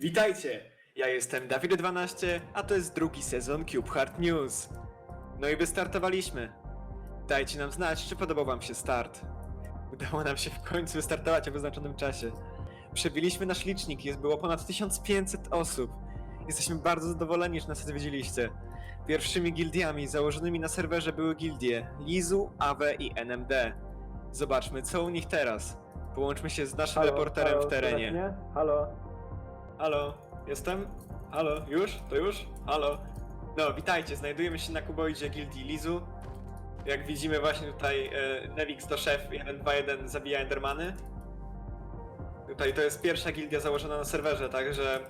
Witajcie! Ja jestem Dawid12, a to jest drugi sezon Cube Heart News. No i wystartowaliśmy. Dajcie nam znać, czy podobał wam się start. Udało nam się w końcu wystartować o wyznaczonym czasie. Przebiliśmy nasz licznik, jest było ponad 1500 osób. Jesteśmy bardzo zadowoleni, że nas odwiedziliście. Pierwszymi gildiami założonymi na serwerze były gildie Lizu, Awe i NMD. Zobaczmy, co u nich teraz. Połączmy się z naszym reporterem w terenie. Halo. Halo, jestem? Halo, już? To już? Halo. No, witajcie, znajdujemy się na kuboidzie gildii Lizu. Jak widzimy właśnie tutaj e, Nevix to szef 121 zabija Endermany. Tutaj to jest pierwsza gildia założona na serwerze, także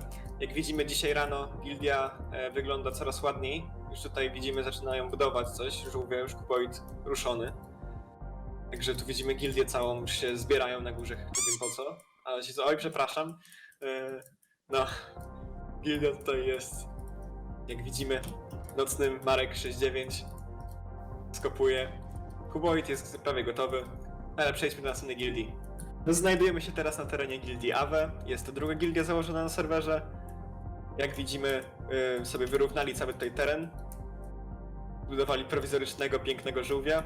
jak widzimy dzisiaj rano gildia e, wygląda coraz ładniej. Już tutaj widzimy zaczynają budować coś, żółwie już kuboid ruszony. Także tu widzimy gildię całą, już się zbierają na górze, nie wiem po co. Ale się, oj przepraszam. E, no, gildia tutaj jest. Jak widzimy, nocny Marek 69 skopuje. Kuboid jest prawie gotowy, ale przejdźmy do następnej gildii. No, znajdujemy się teraz na terenie gildii Awe. Jest to druga gildia założona na serwerze. Jak widzimy, yy, sobie wyrównali cały tutaj teren. Budowali prowizorycznego, pięknego żółwia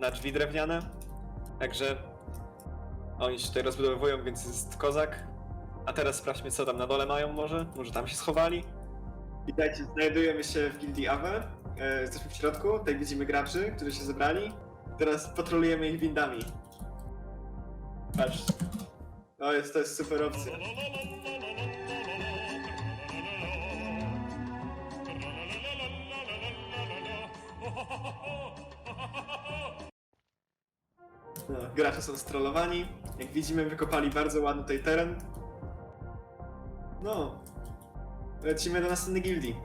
na drzwi drewniane. Także oni się tutaj rozbudowują, więc jest kozak. A teraz sprawdźmy, co tam na dole mają może. Może tam się schowali. Witajcie, znajdujemy się w gildii Awe. E, jesteśmy w środku, tutaj widzimy graczy, którzy się zebrali. Teraz patrolujemy ich windami. Patrz. To jest, to jest super opcja. No, gracze są strollowani. Jak widzimy, wykopali bardzo ładny tutaj teren. No. Lecimy do następnej gildii.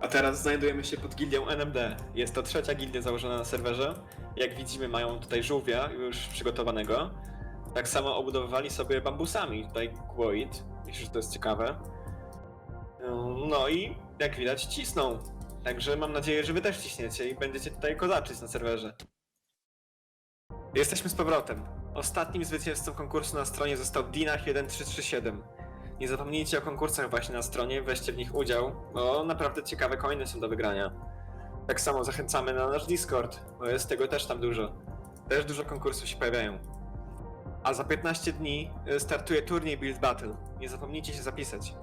A teraz znajdujemy się pod gildią NMD. Jest to trzecia gildia założona na serwerze. Jak widzimy, mają tutaj żółwia już przygotowanego. Tak samo obudowywali sobie bambusami tutaj Quoid. Myślę, że to jest ciekawe. No i jak widać cisną. Także mam nadzieję, że wy też ciśniecie i będziecie tutaj kozaczyć na serwerze. Jesteśmy z powrotem. Ostatnim zwycięzcą konkursu na stronie został Dinach1337. Nie zapomnijcie o konkursach właśnie na stronie, weźcie w nich udział, bo naprawdę ciekawe coiny są do wygrania. Tak samo zachęcamy na nasz Discord, bo jest tego też tam dużo. Też dużo konkursów się pojawiają. A za 15 dni y, startuje turniej Build Battle. Nie zapomnijcie się zapisać.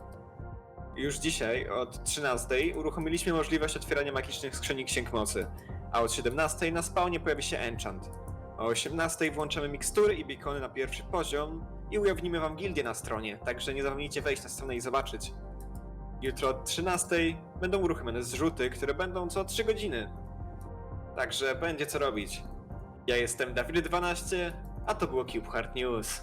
Już dzisiaj, od 13, uruchomiliśmy możliwość otwierania magicznych skrzyni księg mocy, a od 17 na spawnie pojawi się enchant. O 18 włączamy mikstury i beacony na pierwszy poziom i ujawnimy wam gildię na stronie, także nie zapomnijcie wejść na stronę i zobaczyć. Jutro o 13 będą uruchomione zrzuty, które będą co 3 godziny. Także będzie co robić. Ja jestem Dawid12, a to było Cube Heart News.